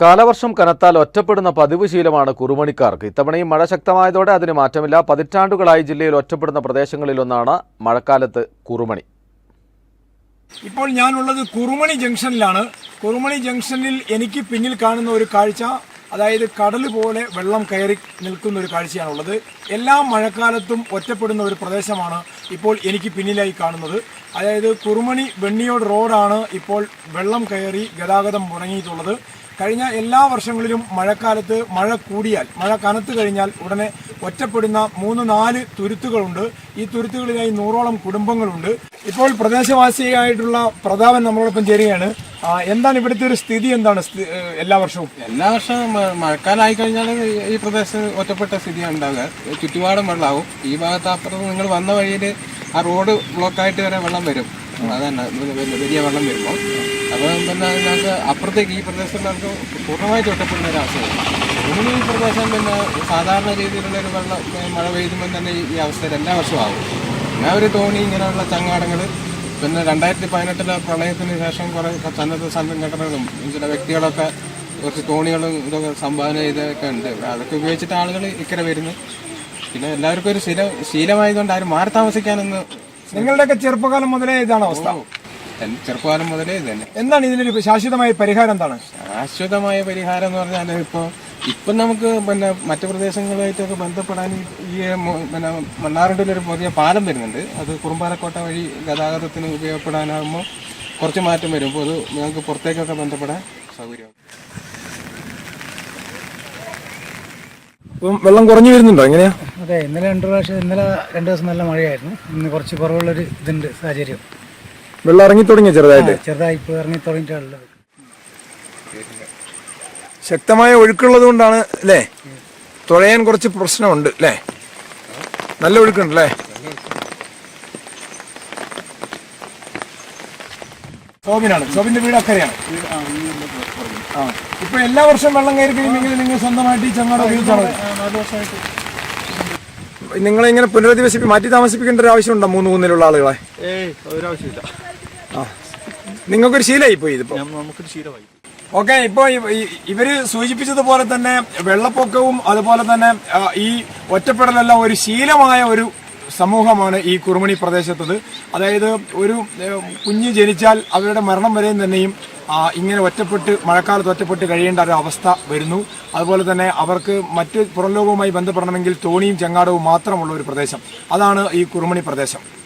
കാലവർഷം കനത്താൽ ഒറ്റപ്പെടുന്ന പതിവ് ശീലമാണ് കുറുമണിക്കാർക്ക്. ഇത്തവണയും മഴ ശക്തമായതോടെ അതിന് മാറ്റമില്ല. പതിറ്റാണ്ടുകളായി ജില്ലയിൽ ഒറ്റപ്പെടുന്ന പ്രദേശങ്ങളിലൊന്നാണ് മഴക്കാലത്ത് കുറുമണി. ഇപ്പോൾ ഞാനുള്ളത് കുറുമണി ജംഗ്ഷനിലാണ്. കുറുമണി ജംഗ്ഷനിൽ എനിക്ക് പിന്നിൽ കാണുന്ന ഒരു കാഴ്ച അതായത് കടൽ പോലെ വെള്ളം കയറി നിൽക്കുന്ന ഒരു കാഴ്ചയാണുള്ളത്. എല്ലാ മഴക്കാലത്തും ഒറ്റപ്പെടുന്ന ഒരു പ്രദേശമാണ് ഇപ്പോൾ എനിക്ക് പിന്നിലായി കാണുന്നത്. അതായത് കുറുമണി വെണ്ണിയോട് റോഡാണ് ഇപ്പോൾ വെള്ളം കയറി ഗതാഗതം മുടങ്ങിയിട്ടുള്ളത്. കഴിഞ്ഞ എല്ലാ വർഷങ്ങളിലും മഴക്കാലത്ത് മഴ കൂടിയാൽ മഴ കനത്തു കഴിഞ്ഞാൽ ഉടനെ ഒറ്റപ്പെടുന്ന മൂന്ന് നാല് തുരുത്തുകളുണ്ട്. ഈ തുരുത്തുകളിലായി നൂറോളം കുടുംബങ്ങളുണ്ട്. ഇപ്പോൾ പ്രദേശവാസിയായിട്ടുള്ള പ്രതാപൻ നമ്മളോടൊപ്പം ചേരുകയാണ്. എന്താണ് ഇവിടുത്തെ ഒരു സ്ഥിതി? എന്താണ് എല്ലാ വർഷവും? എല്ലാ വർഷവും മഴക്കാലമായി കഴിഞ്ഞാൽ ഈ പ്രദേശത്ത് ഒറ്റപ്പെട്ട സ്ഥിതിയാണ് ഉണ്ടാവുക. ചുറ്റുപാടും വെള്ളമാവും. ഈ ഭാഗത്ത് അപ്പുറത്ത് നിങ്ങൾ വന്ന വഴിയിൽ ആ റോഡ് ബ്ലോക്കായിട്ട് വരെ വെള്ളം വരും. അതന്നെ വലിയ- വെള്ളം വരുമ്പോൾ. അപ്പോൾ പിന്നെ ഞങ്ങൾക്ക് അപ്പുറത്തേക്ക് ഈ പ്രദേശത്തുള്ളവർക്ക് പൂർണമായിട്ട് ഒറ്റപ്പെടുന്ന ഒരു അവസ്ഥയാണ് ഈ പ്രദേശം പിന്നെ സാധാരണ രീതിയിലുള്ള ഒരു വെള്ളം മഴ പെയ്യുമ്പോൾ തന്നെ ഈ അവസ്ഥയിൽ എല്ലാ വർഷവും ആവും. ഞാൻ ഒരു തോണി ഇങ്ങനെയുള്ള ചങ്ങാടങ്ങൾ പിന്നെ രണ്ടായിരത്തി പതിനെട്ടിലെ പ്രളയത്തിന് ശേഷം കുറേ സന്നദ്ധ സംഘടനകളും ചില വ്യക്തികളൊക്കെ കുറച്ച് തോണികളും ഇതൊക്കെ സംഭാവന ചെയ്തൊക്കെ ഉണ്ട്. അതൊക്കെ ഉപയോഗിച്ചിട്ട് ആളുകൾ ഇക്കരെ വരുന്നു. പിന്നെ എല്ലാവർക്കും ഒരു ശീല ശീലമായതുകൊണ്ട് ആരും മാറി താമസിക്കാനൊന്ന് നിങ്ങളുടെയൊക്കെ ചെറുപ്പകാലം മുതലേ ഇതാണ് അവസ്ഥ. എൻ- ചെറുപ്പകാലം മുതലേ ഇത് തന്നെ എന്താണ് ഇതിനൊരു ശാശ്വതമായ പരിഹാരം എന്താണ്? ശാശ്വതമായ പരിഹാരം എന്ന് പറഞ്ഞാൽ ഇപ്പോൾ ഇപ്പം നമുക്ക് പിന്നെ മറ്റു പ്രദേശങ്ങളുമായിട്ടൊക്കെ ബന്ധപ്പെടാൻ ഈ- പിന്നെ മണ്ണാറുണ്ടിൽ ഒരു പുതിയ പാലം വരുന്നുണ്ട്. അത് കുറുമ്പാലക്കോട്ട വഴി ഗതാഗതത്തിന് ഉപയോഗപ്പെടാനാകുമ്പോൾ കുറച്ച് മാറ്റം വരും. അപ്പോൾ അത് ഞങ്ങൾക്ക് പുറത്തേക്കൊക്കെ ബന്ധപ്പെടാൻ സൗകര്യം. ഇപ്പം വെള്ളം കുറഞ്ഞു വരുന്നുണ്ടോ? എങ്ങനെയാ? അതെ ഇന്നലെ രണ്ട് പ്രാവശ്യം ഇന്നലെ രണ്ട് ദിവസം നല്ല മഴയായിരുന്നു. ഇന്ന് കുറച്ച് കുറവുള്ളൊരു ഇതുണ്ട് സാഹചര്യം. വെള്ളം ഇറങ്ങി തുടങ്ങിയ ചെറുതായിട്ട്? ചെറുതായി ഇപ്പോൾ ഇറങ്ങി തുടങ്ങിയിട്ടുള്ളത്. ശക്തമായ ഒഴുക്കുള്ളത് കൊണ്ടാണ് അല്ലേ? തുഴയാൻ കുറച്ച് പ്രശ്നമുണ്ട് അല്ലേ? നല്ല ഒഴുക്കുണ്ട് അല്ലേ? സോബിനാണ്. സോബിന്റെ വീട് അക്കരെയാണ്. ആ. ഇപ്പൊ എല്ലാ വർഷവും വെള്ളം കയറി കഴിയുമെങ്കിൽ നിങ്ങൾ സ്വന്തമായിട്ട് ഈ ചങ്ങാട ഉപയോഗിച്ചാണ് നിങ്ങളെ ഇങ്ങനെ പുനരധിവസിപ്പി മാറ്റി താമസിപ്പിക്കേണ്ട ഒരു ആവശ്യമുണ്ടോ മൂന്ന് മൂന്നിലുള്ള ആളുകളെ? ഏയ് ഒരാവശ്യമില്ല. ആ. നിങ്ങൾക്കൊരു ശീലമായി പോയി ഇതിപ്പോ നമുക്കൊരു ശീലമായി ഓക്കെ ഇപ്പൊ ഇവ- ഇവർ സൂചിപ്പിച്ചതുപോലെ തന്നെ വെള്ളപ്പൊക്കവും അതുപോലെ തന്നെ ഈ ഒറ്റപ്പെടലെല്ലാം ഒരു ശീലമായ ഒരു സമൂഹമാണ് ഈ കുറുമണി പ്രദേശത്തത്. അതായത് ഒരു കുഞ്ഞ് ജനിച്ചാൽ അവരുടെ മരണം വരെയും തന്നെയും ഇങ്ങനെ ഒറ്റപ്പെട്ട് മഴക്കാലത്ത് ഒറ്റപ്പെട്ട് കഴിയേണ്ട ഒരു അവസ്ഥ വരുന്നു. അതുപോലെ തന്നെ അവർക്ക് മറ്റ് പുറംലോകവുമായി ബന്ധപ്പെടണമെങ്കിൽ തോണിയും ചെങ്ങാടവും മാത്രമുള്ള ഒരു പ്രദേശം. അതാണ് ഈ കുറുമണി പ്രദേശം.